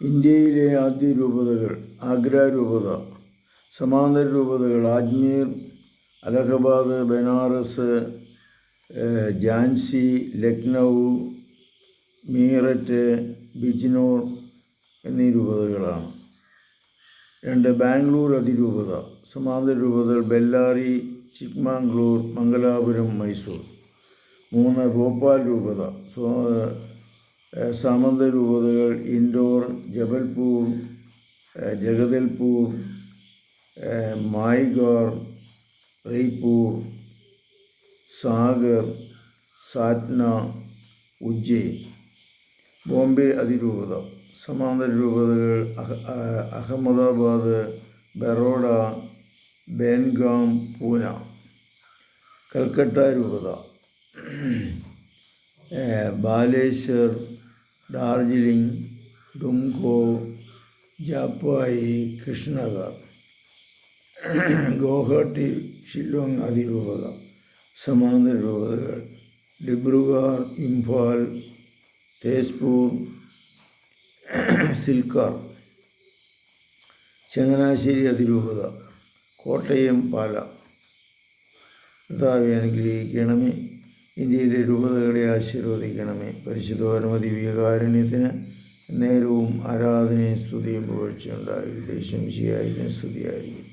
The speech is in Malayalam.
ഇന്ത്യയിലെ ആദ്യ രൂപതകൾ ആഗ്ര രൂപത സമാന്തര രൂപതകൾ അജ്മീർ അലഹബാദ് ബനാറസ് ജാൻസി ലക്നൗ മീററ്റ് ബിജ്നോർ എന്നീ രൂപതകളാണ്. രണ്ട് ബാംഗ്ലൂർ അതിരൂപത സമാന്തര രൂപതകൾ ബെല്ലാരി ചിക്മാംഗ്ലൂർ മംഗലാപുരം മൈസൂർ. മൂന്ന് ഭോപ്പാൽ രൂപത സാമന്ത രൂപതകൾ ഇൻഡോർ ജബൽപൂർ ജഗദൽപൂർ മായ്ഗോർ റെയ്പൂർ സാഗർ സാറ്റ്ന ഉജ്ജയിൻ ബോംബെ അതിരൂപത. സമാന്തര രൂപതകൾ അഹമ്മദാബാദ് ബറോഡ ബെൻഗാം പൂന. കൽക്കട്ട രൂപത. ബാലേശ്വർ ഡാർജിലിംഗ് ഡുംകോ ജാപ്പായി കൃഷ്ണഗർ ഗോഹട്ടി ഷില്ലോങ് അതിരൂപത സമാന്തര രൂപതകൾ ഡിബ്രുഗർ ഇംഫാൽ തേസ്പൂർ സിൽക്കാർ ചങ്ങനാശ്ശേരി അതിരൂപത കോട്ടയം പാല കർത്താവെ അനുഗ്രഹിക്കണമേ ഇന്ത്യയിലെ രൂപതകളെ ആശീർവദിക്കണമേ. പരിശുദ്ധ പരമതി വികാരുണ്യത്തിന് നേരവും ആരാധനയും സ്തുതിയും പുകഴ്ചയുണ്ടായി ദേശം ശരിയായിരിക്കും സ്തുതിയായിരിക്കും